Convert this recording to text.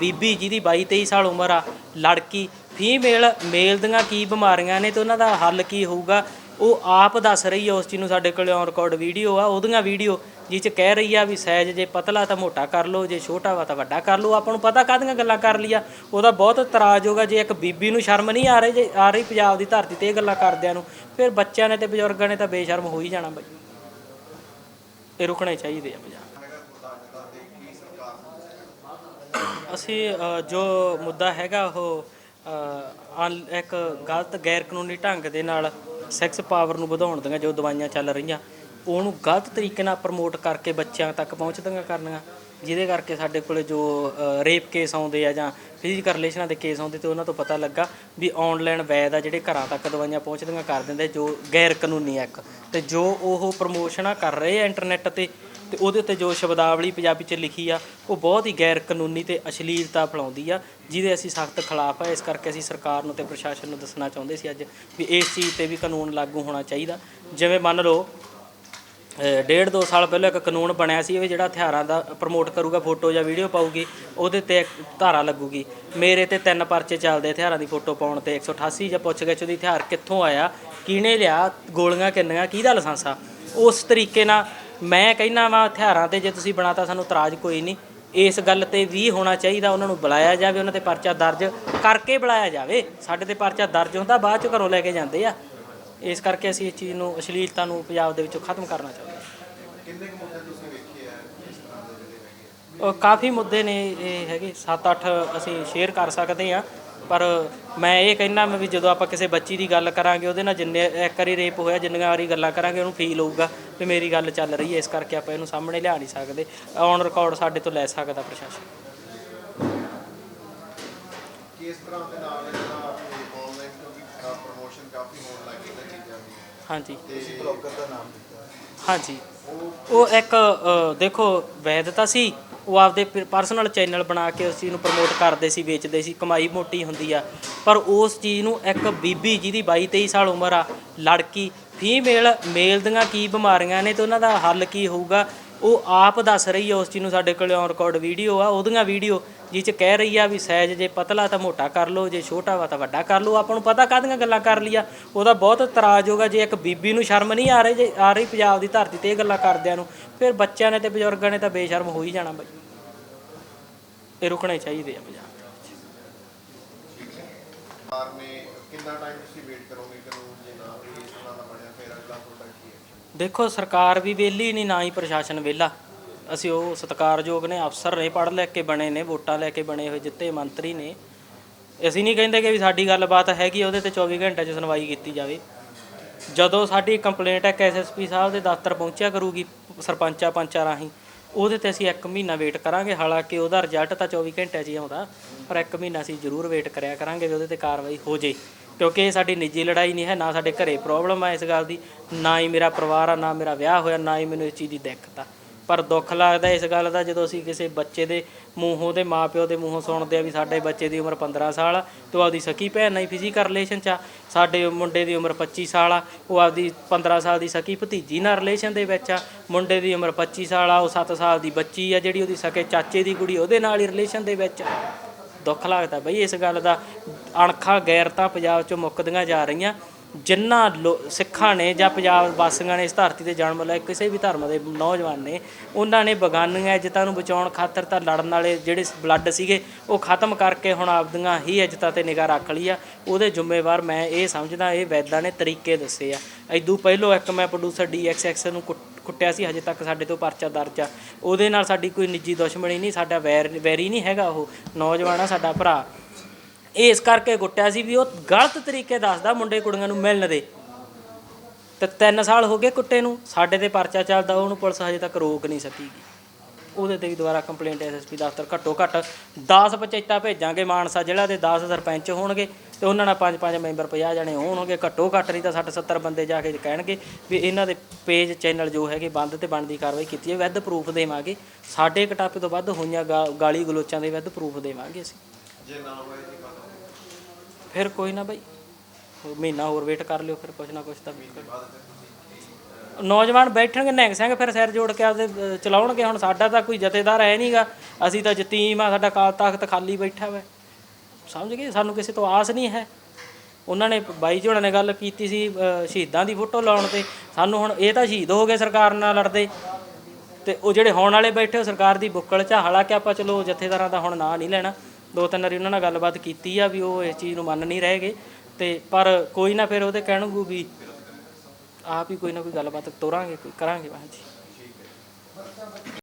ਬੀਬੀ ਜਿਹਦੀ 22 23 ਸਾਲ ਉਮਰ ਆ, ਲੜਕੀ। ਫੀਮੇਲ, ਮੇਲ ਦੀਆਂ ਕੀ ਬਿਮਾਰੀਆਂ ਨੇ ਤੇ ਉਹਨਾਂ ਦਾ ਹੱਲ ਕੀ ਹੋਊਗਾ? ਉਹ ਆਪ ਦੱਸ ਰਹੀ ਹੈ ਉਸ ਚੀਜ਼ ਨੂੰ ਸਾਡੇ ਕੋਲ ਔਨ ਰਿਕਾਰਡ ਵੀਡੀਓ ਆ। ਉਹਦੀਆਂ ਵੀਡੀਓ ਜਿਹ ਚ ਕਹਿ ਰਹੀ ਆ ਵੀ ਸਾਈਜ਼ ਜੇ ਪਤਲਾ ਤਾਂ ਮੋਟਾ ਕਰ ਲਓ, ਜੇ ਛੋਟਾ ਵਾ ਤਾਂ ਵੱਡਾ ਕਰ ਲਓ। ਆਪਾਂ ਨੂੰ ਪਤਾ ਕਾਹਦੀਆਂ ਗੱਲਾਂ ਕਰ ਲਿਆ ਉਹਦਾ ਬਹੁਤ ਇਤਰਾਜ਼ ਹੋਗਾ ਜੇ ਇੱਕ ਬੀਬੀ ਨੂੰ ਸ਼ਰਮ ਨਹੀਂ ਆ ਰਹੀ, ਜੇ ਆ ਰਹੀ ਪੰਜਾਬ ਦੀ ਧਰਤੀ ਤੇ ਇਹ ਗੱਲਾਂ ਕਰਦਿਆਂ ਨੂੰ, ਫਿਰ ਬੱਚਿਆਂ ਨੇ ਤੇ ਬਜ਼ੁਰਗਾਂ ਨੇ ਤਾਂ ਬੇਸ਼ਰਮ ਹੋ ਹੀ ਜਾਣਾ ਬਾਈ। ਇਹ ਰੁਕਣੇ ਚਾਹੀਦੇ ਆ ਪੰਜਾਬ ਅਸੀਂ ਜੋ ਮੁੱਦਾ ਹੈਗਾ ਉਹ ਅਨ- ਇੱਕ ਗਲਤ ਗੈਰ ਕਾਨੂੰਨੀ ਢੰਗ ਦੇ ਨਾਲ ਸੈਕਸ ਪਾਵਰ ਨੂੰ ਵਧਾਉਣ ਦੀਆਂ ਜੋ ਦਵਾਈਆਂ ਚੱਲ ਰਹੀਆਂ, ਉਹਨੂੰ ਗਲਤ ਤਰੀਕੇ ਨਾਲ ਪ੍ਰਮੋਟ ਕਰਕੇ ਬੱਚਿਆਂ ਤੱਕ ਪਹੁੰਚਦੀਆਂ ਕਰਨੀਆਂ। ਜਿਹਦੇ ਕਰਕੇ ਸਾਡੇ ਕੋਲੇ ਜੋ ਰੇਪ ਕੇਸ ਆਉਂਦੇ ਆ ਜਾਂ ਫਿਜ਼ੀਕਲ ਰਿਲੇਸ਼ਨਾਂ ਦੇ ਕੇਸ ਆਉਂਦੇ ਤੇ ਉਹਨਾਂ ਤੋਂ ਪਤਾ ਲੱਗਾ ਵੀ ਆਨਲਾਈਨ ਵੈਦ ਆ ਜਿਹੜੇ ਘਰਾਂ ਤੱਕ ਦਵਾਈਆਂ ਪਹੁੰਚਦੀਆਂ ਕਰ ਦਿੰਦੇ, ਜੋ ਗੈਰ ਕਾਨੂੰਨੀ ਆ ਇੱਕ। ਤੇ ਜੋ ਉਹ ਪ੍ਰਮੋਸ਼ਨਾਂ ਕਰ ਰਹੇ ਆ ਇੰਟਰਨੈਟ ਤੇ ਤੇ ਉਹਦੇ ਉੱਤੇ ਜੋ ਸ਼ਬਦਾਵਲੀ ਪੰਜਾਬੀ 'ਚ ਲਿਖੀ ਆ, ਉਹ ਬਹੁਤ ਹੀ ਗੈਰ ਕਾਨੂੰਨੀ ਤੇ ਅਸ਼ਲੀਲਤਾ ਫੈਲਾਉਂਦੀ ਆ, ਜਿਹਦੇ ਅਸੀਂ ਸਖਤ ਖਿਲਾਫ ਆ। ਇਸ ਕਰਕੇ ਅਸੀਂ ਸਰਕਾਰ ਨੂੰ ਤੇ ਪ੍ਰਸ਼ਾਸਨ ਨੂੰ ਦੱਸਣਾ ਚਾਹੁੰਦੇ ਸੀ ਅੱਜ ਵੀ ਇਸ ਚੀਜ਼ ਤੇ ਵੀ ਕਾਨੂੰਨ ਲਾਗੂ ਹੋਣਾ ਚਾਹੀਦਾ। ਜਿਵੇਂ ਮੰਨ ਲਓ ਡੇਢ ਦੋ ਸਾਲ ਪਹਿਲਾਂ ਇੱਕ ਕਾਨੂੰਨ ਬਣਿਆ ਸੀ ਵੀ ਜਿਹੜਾ ਹਥਿਆਰਾਂ ਦਾ ਪ੍ਰਮੋਟ ਕਰੂਗਾ ਫੋਟੋ ਜਾਂ ਵੀਡੀਓ ਪਾਊਗੀ, ਉਹਦੇ ਤੇ ਇੱਕ ਧਾਰਾ ਲੱਗੂਗੀ। ਮੇਰੇ ਤੇ ਤਿੰਨ ਪਰਚੇ ਚੱਲਦੇ ਹਥਿਆਰਾਂ ਦੀ ਫੋਟੋ ਪਾਉਣ ਤੇ 188 ਜਾਂ ਪੁੱਛ ਗਿੱਛ ਉਹਦੀ ਹਥਿਆਰ ਕਿੱਥੋਂ ਆਇਆ, ਕਿਹਨੇ ਲਿਆ, ਗੋਲੀਆਂ ਕਿੰਨੀਆਂ, ਕਿਹਦਾ ਲਾਇਸੈਂਸ ਆ? ਉਸ ਤਰੀਕੇ ਨਾਲ ਮੈਂ ਕਹਿੰਦਾ ਵਾਂ ਹਥਿਆਰਾਂ ਤੇ ਜੇ ਤੁਸੀਂ ਬਣਾਤਾ ਸਾਨੂੰ ਇਤਰਾਜ਼ ਕੋਈ ਨਹੀਂ। ਇਸ ਗੱਲ ਤੇ ਵੀ ਹੋਣਾ ਚਾਹੀਦਾ ਉਹਨਾਂ ਨੂੰ ਬੁਲਾਇਆ ਜਾਵੇ ਉਹਨਾਂ ਤੇ ਪਰਚਾ ਦਰਜ ਕਰਕੇ ਬੁਲਾਇਆ ਜਾਵੇ। ਸਾਡੇ ਤੇ ਪਰਚਾ ਦਰਜ ਹੁੰਦਾ ਬਾਅਦ ਚ ਘਰੋਂ ਲੈ ਕੇ ਜਾਂਦੇ ਆ। ਇਸ ਕਰਕੇ ਅਸੀਂ ਇਸ ਚੀਜ਼ ਨੂੰ ਅਸ਼ਲੀਲਤਾ ਨੂੰ ਪੰਜਾਬ ਦੇ ਵਿੱਚੋਂ ਖਤਮ ਕਰਨਾ ਚਾਹੁੰਦੇ ਹਾਂ। ਕਿੰਨੇ ਕੁ ਮੁੱਦੇ ਤੁਸੀਂ ਵੇਖੇ ਆ ਇਸ ਤਰ੍ਹਾਂ ਦੇ ਜਿਹੜੇ ਹੈਗੇ ਆ? ਉਹ ਕਾਫੀ ਮੁੱਦੇ ਨੇ ਇਹ ਹੈਗੇ 7-8 ਅਸੀਂ ਸ਼ੇਅਰ ਕਰ ਸਕਦੇ ਆ ਪਰ ਮੈਂ ਇਹ ਕਹਿੰਦਾ ਮੈਂ ਵੀ ਜਦੋਂ ਆਪਾਂ ਕਿਸੇ ਬੱਚੀ ਦੀ ਗੱਲ ਕਰਾਂਗੇ ਉਹਦੇ ਨਾਲ ਜਿੰਨੇ ਇੱਕ ਵਾਰੀ ਰੇਪ ਹੋਇਆ ਜਿੰਨੀਆਂ ਵਾਰੀ ਗੱਲਾਂ ਕਰਾਂਗੇ ਉਹਨੂੰ ਫੀਲ ਹੋਊਗਾ ਵੀ ਮੇਰੀ ਗੱਲ ਚੱਲ ਰਹੀ ਹੈ। ਇਸ ਕਰਕੇ ਆਪਾਂ ਇਹਨੂੰ ਸਾਹਮਣੇ ਲਿਆ ਨਹੀਂ ਸਕਦੇ। ਔਨ ਰਿਕਾਰਡ ਸਾਡੇ ਤੋਂ ਲੈ ਸਕਦਾ ਪ੍ਰਸ਼ਾਸਨ। ਕਿ ਇਸ ਤਰ੍ਹਾਂ ਦੇ ਨਾਲ ਜਿਹੜਾ ਆਨਲਾਈਨ ਕਿਉਂਕਿ ਪ੍ਰੋਮੋਸ਼ਨ ਕਾਫੀ ਹੋਣ ਲੱਗੀ ਇਹਨਾਂ ਚੀਜ਼ਾਂ ਦੀ। ਹਾਂਜੀ। ਤੁਸੀਂ ਬਲੌਗਰ ਦਾ ਨਾਮ ਦਿੱਤਾ। ਹਾਂਜੀ। ਉਹ ਇੱਕ ਦੇਖੋ ਵੈਧਤਾ ਸੀ। ਉਹ ਆਪਦੇ ਪਰਸਨਲ ਚੈਨਲ ਬਣਾ ਕੇ ਉਸ ਚੀਜ਼ ਨੂੰ ਪ੍ਰਮੋਟ ਕਰਦੇ ਸੀ, ਵੇਚਦੇ ਸੀ, ਕਮਾਈ ਮੋਟੀ ਹੁੰਦੀ ਆ। ਪਰ ਉਸ ਚੀਜ਼ ਨੂੰ ਇੱਕ ਬੀਬੀ ਜਿਹਦੀ 22 23 ਸਾਲ ਉਮਰ ਆ, ਲੜਕੀ, ਫੀਮੇਲ, ਮੇਲ ਦੀਆਂ ਕੀ ਬਿਮਾਰੀਆਂ ਨੇ ਤੇ ਉਹਨਾਂ ਦਾ ਹੱਲ ਕੀ ਹੋਊਗਾ, ਉਹ ਆਪ ਦੱਸ ਰਹੀ ਹੈ ਉਸ ਚੀਜ਼ ਨੂੰ ਸਾਡੇ ਕੋਲ ਔਨ ਰਿਕਾਰਡ ਵੀਡੀਓ ਆ, ਉਹਦੀਆਂ ਵੀਡੀਓ ਜਿਹ ਚ ਕਹਿ ਰਹੀ ਆ ਵੀ ਸਾਈਜ਼ ਜੇ ਪਤਲਾ ਤਾਂ ਮੋਟਾ ਕਰ ਲਓ ਜੇ ਛੋਟਾ ਵਾ ਤਾਂ ਵੱਡਾ ਕਰ ਲਓ। ਆਪਾਂ ਨੂੰ ਪਤਾ ਕਾਹਦੀਆਂ ਗੱਲਾਂ ਕਰ ਲਿਆ ਉਹਦਾ ਬਹੁਤ ਇਤਰਾਜ਼ ਹੋਗਾ ਜੇ ਇੱਕ ਬੀਬੀ ਨੂੰ ਸ਼ਰਮ ਨਹੀਂ ਆ ਰਹੀ ਜੇ ਆ ਰਹੀ ਪੰਜਾਬ ਦੀ ਧਰਤੀ ਤੇ ਇਹ ਗੱਲਾਂ ਕਰਦਿਆਂ ਨੂੰ ਫਿਰ ਬੱਚਿਆਂ ਨੇ ਤੇ ਬਜ਼ੁਰਗਾਂ ਨੇ ਤਾਂ ਬੇਸ਼ਰਮ ਹੋ ਹੀ ਜਾਣਾ ਬਈ। ਇਹ ਰੁਕਣੇ ਚਾਹੀਦੇ ਆ ਪੰਜਾਬ ਦੇ ਵਿੱਚ। ਸਰਕਾਰ ਨੇ ਕਿੰਨਾ ਟਾਈਮ ਤੁਸੀਂ ਵੇਟ ਕਰੋਗੇ ਕਾਨੂੰਨ ਜੇ ਨਾ ਵੀ ਇਸ ਤਰ੍ਹਾਂ ਦਾ ਬਣਿਆ ਫਿਰ ਅਗਲਾ ਤੁਹਾਡਾ ਕੀ ਹੈ? ਦੇਖੋ ਸਰਕਾਰ ਵੀ ਵਿਹਲੀ ਨਹੀਂ ਨਾ ਹੀ ਪ੍ਰਸ਼ਾਸਨ ਵਿਹਲਾ। ਅਸੀਂ ਉਹ ਸਤਿਕਾਰਯੋਗ ਨੇ, ਅਫਸਰ ਨੇ ਪੜ੍ਹ ਲਿਖ ਕੇ ਬਣੇ ਨੇ, ਵੋਟਾਂ ਲੈ ਕੇ ਬਣੇ ਹੋਏ, ਜਿੱਤੇ ਮੰਤਰੀ ਨੇ। ਅਸੀਂ ਨਹੀਂ ਕਹਿੰਦੇ ਕਿ ਵੀ ਸਾਡੀ ਗੱਲਬਾਤ ਹੈਗੀ ਉਹਦੇ ਤੇ 24 ਘੰਟੇ 'ਚ ਸੁਣਵਾਈ ਕੀਤੀ ਜਾਵੇ। ਜਦੋਂ ਸਾਡੀ ਕੰਪਲੇਂਟ ਹੈ ਐਸਐਸਪੀ ਸਾਹਿਬ ਦੇ ਦਫ਼ਤਰ ਪਹੁੰਚਿਆ ਕਰੂਗੀ, ਸਰਪੰਚਾਂ ਪੰਚਾਂ ਰਾਹੀਂ, ਉਹਦੇ ਤੇ ਅਸੀਂ 1 ਮਹੀਨਾ ਵੇਟ ਕਰਾਂਗੇ। ਹਾਲਾਂਕਿ ਉਹਦਾ ਰਿਜ਼ਲਟ ਤਾਂ 24 ਘੰਟਿਆਂ 'ਚ ਹੀ ਆਉਂਦਾ, ਪਰ 1 ਮਹੀਨਾ ਅਸੀਂ ਜ਼ਰੂਰ ਵੇਟ ਕਰਿਆ ਕਰਾਂਗੇ ਵੀ ਉਹਦੇ ਤੇ ਕਾਰਵਾਈ ਹੋ ਜੇ। ਕਿਉਂਕਿ ਇਹ ਸਾਡੀ ਨਿੱਜੀ ਲੜਾਈ ਨਹੀਂ ਹੈ, ਨਾ ਸਾਡੇ ਘਰੇ ਪ੍ਰੋਬਲਮ ਆ ਇਸ ਗੱਲ ਦੀ, ਨਾ ਹੀ ਮੇਰਾ ਪਰਿਵਾਰ ਆ, ਨਾ ਮੇਰਾ ਵਿਆਹ ਹੋਇਆ, ਨਾ ਹੀ ਮੈਨੂੰ ਇਸ ਚੀਜ਼ ਦੀ ਦਿੱਕਤ ਆ। ਪਰ ਦੁੱਖ ਲੱਗਦਾ ਇਸ ਗੱਲ ਦਾ ਜਦੋਂ ਅਸੀਂ ਕਿਸੇ ਬੱਚੇ ਦੇ ਮੂੰਹੋਂ ਦੇ ਮਾਪਿਓ ਦੇ ਮੂੰਹੋਂ ਸੁਣਦੇ ਆ ਵੀ ਸਾਡੇ ਬੱਚੇ ਦੀ ਉਮਰ 15 ਸਾਲ ਆ, ਤੇ ਉਹ ਆਪਦੀ ਸਕੀ ਭੈਣ ਨਾਲ ਫਿਜ਼ੀਕਲ ਰਿਲੇਸ਼ਨ ਚ ਆ। ਸਾਡੇ ਮੁੰਡੇ ਦੀ ਉਮਰ 25 ਸਾਲ ਆ, ਉਹ ਆਪਦੀ 15 ਸਾਲ ਦੀ ਸਕੀ ਭਤੀਜੀ ਨਾਲ ਰਿਲੇਸ਼ਨ ਦੇ ਵਿੱਚ ਆ। ਮੁੰਡੇ ਦੀ ਉਮਰ 25 ਸਾਲ ਆ, ਉਹ 7 ਸਾਲ ਦੀ ਬੱਚੀ ਆ, ਜਿਹੜੀ ਉਹਦੀ ਸਕੇ ਚਾਚੇ ਦੀ ਕੁੜੀ, ਉਹਦੇ ਨਾਲ ਹੀ ਰਿਲੇਸ਼ਨ ਦੇ ਵਿੱਚ ਆ। ਦੁੱਖ ਲੱਗਦਾ ਬਈ ਇਸ ਗੱਲ ਦਾ। ਅਣਖਾਂ ਗੈਰਤਾਂ ਪੰਜਾਬ ਚੋਂ ਮੁੱਕਦੀਆਂ ਜਾ ਰਹੀਆਂ। ਜਿਨ੍ਹਾਂ ਲੋ- ਸਿੱਖਾਂ ਨੇ ਜਾਂ ਪੰਜਾਬ ਵਾਸੀਆਂ ਨੇ ਇਸ ਧਰਤੀ ਤੇ ਜਨਮ ਲਿਆ, ਕਿਸੇ ਵੀ ਧਰਮ ਦੇ ਨੌਜਵਾਨ ਨੇ, ਉਹਨਾਂ ਨੇ ਬਗਾਨੀਆਂ, ਇੱਜ਼ਤਾਂ ਨੂੰ ਬਚਾਉਣ ਖਾਤਰ ਤਾਂ ਲੜਨ ਵਾਲੇ ਜਿਹੜੇ ਬਲੱਡ ਸੀਗੇ, ਉਹ ਖਤਮ ਕਰਕੇ ਹੁਣ ਆਪਦੀਆਂ ਹੀ ਇੱਜ਼ਤਾਂ ਤੇ ਨਿਗਾਹ ਰੱਖ ਲਈ ਆ। ਉਹਦੇ ਜ਼ਿੰਮੇਵਾਰ ਮੈਂ ਇਹ ਸਮਝਦਾ, ਇਹ ਵੈਦਾਂ ਨੇ ਤਰੀਕੇ ਦੱਸੇ ਆ। ਐਦੂ ਪਹਿਲੋਂ ਇੱਕ ਮੈਂ ਪ੍ਰੋਡਿਊਸਰ ਡੀਐਕਸਐਕਸ ਨੂੰ ਕੁੱਟ- ਕੁੱਟਿਆ ਸੀ, ਹਜੇ ਤੱਕ ਸਾਡੇ ਤੋਂ ਪਰਚਾ ਦਰਜ ਆ। ਉਹਦੇ ਨਾਲ ਸਾਡੀ ਕੋਈ ਨਿੱਜੀ ਦੁਸ਼ਮਣੀ ਨਹੀਂ, ਸਾਡਾ ਵੈਰ, ਵੈਰੀ ਨਹੀਂ ਹੈਗਾ ਉਹ। ਨੌਜਵਾਨ ਆ, ਸਾਡਾ ਭਰਾ। ਇਸ ਕਰਕੇ ਕੁੱਟਿਆ ਸੀ ਵੀ ਉਹ ਗਲਤ ਤਰੀਕੇ ਦੱਸਦਾ ਮੁੰਡੇ ਕੁੜੀਆਂ ਨੂੰ ਮਿਲਣ ਦੇ। ਤੇ 3 ਸਾਲ ਹੋ ਗਏ ਕੁੱਟੇ ਨੂੰ, ਸਾਡੇ ਤੇ ਪਰਚਾ ਚੱਲਦਾ, ਉਹਨੂੰ ਪੁਲਿਸ ਹਜੇ ਤੱਕ ਰੋਕ ਨਹੀਂ ਸਕੀਗੀ ਉਹਦੇ ਤੇ ਵੀ ਦੁਬਾਰਾ ਕੰਪਲੇਂਟ ਐਸਐਸਪੀ ਦਫ਼ਤਰ ਘੱਟੋ ਘੱਟ 10 ਪੰਚਾਇਤਾਂ ਭੇਜਾਂਗੇ, ਮਾਨਸਾ ਜ਼ਿਲ੍ਹਾ ਦੇ 10 ਸਰਪੰਚ ਹੋਣਗੇ ਤੇ ਉਹਨਾਂ ਨਾਲ 5-5 ਮੈਂਬਰ 50 ਜਣੇ ਹੋਣਗੇ। ਘੱਟੋ ਘੱਟ ਨਹੀਂ ਤਾਂ 60 70 ਬੰਦੇ ਜਾ ਕੇ ਕਹਿਣਗੇ ਵੀ ਇਹਨਾਂ ਦੇ ਪੇਜ ਚੈਨਲ ਜੋ ਹੈਗੇ ਬੰਦ ਤੇ ਬਣਦੀ ਕਾਰਵਾਈ ਕੀਤੀ ਹੈ। ਵਿਦ ਪ੍ਰੂਫ ਦੇਵਾਂਗੇ। ਸਾਡੇ ਕਟਾਪੇ ਤੋਂ ਵੱਧ ਹੋਈਆਂ ਗਾ- ਗਾਲੀ ਗਲੋਚਾਂ ਦੇ ਵਿਦ ਪ੍ਰੂਫ ਦੇਵਾਂਗੇ ਅਸੀਂ। ਜੇ ਨਾ ਹੋਏ ਜੀ ਬਾਤ ਫਿਰ ਕੋਈ ਨਾ ਬਾਈ। ਹੋਰ ਮਹੀਨਾ ਹੋਰ ਵੇਟ ਕਰ ਲਿਓ ਫਿਰ ਕੁਛ ਨਾ ਕੁਛ ਤਾਂ ਬਾਅਦ ਫਿਰ ਤੁਸੀਂ ਨੌਜਵਾਨ ਬੈਠਣਗੇ ਨਿਹੰਗ ਸਿੰਘ ਫਿਰ ਸਿਰ ਜੋੜ ਕੇ ਆਪਦੇ ਅਹ, ਚਲਾਉਣਗੇ। ਹੁਣ ਸਾਡਾ ਤਾਂ ਕੋਈ ਜਥੇਦਾਰ ਹੈ ਨਹੀਂਗਾ ਅਸੀਂ ਤਾਂ ਯਤੀਮ ਆ ਸਾਡਾ ਕਾਲ ਤਖਤ ਖਾਲੀ ਬੈਠਾ ਵਾ। ਸਮਝ ਗਏ? ਸਾਨੂੰ ਕਿਸੇ ਤੋਂ ਆਸ ਨਹੀਂ ਹੈ। ਉਹਨਾਂ ਨੇ ਬਾਈ ਜੀ ਹੋਣਾ ਨੇ ਗੱਲ ਕੀਤੀ ਸੀ ਅਹ, ਸ਼ਹੀਦਾਂ ਦੀ ਫੋਟੋ ਲਾਉਣ ਤੇ। ਸਾਨੂੰ ਹੁਣ ਇਹ ਤਾਂ ਸ਼ਹੀਦ ਹੋ ਗਏ ਸਰਕਾਰ ਨਾਲ ਲੜਦੇ। ਤੇ ਉਹ ਜਿਹੜੇ ਹੋਣ ਵਾਲੇ ਬੈਠੇ ਉਹ ਸਰਕਾਰ ਦੀ ਬੁੱਕਲ ਚ ਆ। ਹਾਲਾਂਕਿ ਆਪਾਂ ਚਲੋ ਜਥੇਦਾਰਾਂ ਦਾ ਹੁਣ ਨਾਂ ਨਹੀਂ ਲੈਣਾ। ਦੋ ਤਿੰਨ ਵਾਰੀ ਉਹਨਾਂ ਨਾਲ ਗੱਲਬਾਤ ਕੀਤੀ ਆ ਵੀ ਉਹ ਇਸ ਚੀਜ਼ ਨੂੰ ਮੰਨ ਨਹੀਂ ਰਹੇਗੇ। ਤੇ ਪਰ ਕੋਈ ਨਾ ਫਿਰ ਉਹਦੇ ਕਹਿਣਗੂ ਵੀ ਆਪ ਹੀ ਕੋਈ ਨਾ ਕੋਈ ਗੱਲਬਾਤ ਤੋਰਾਂਗੇ, ਕੋਈ ਕਰਾਂਗੇ ਬਾਅਦ ਜੀ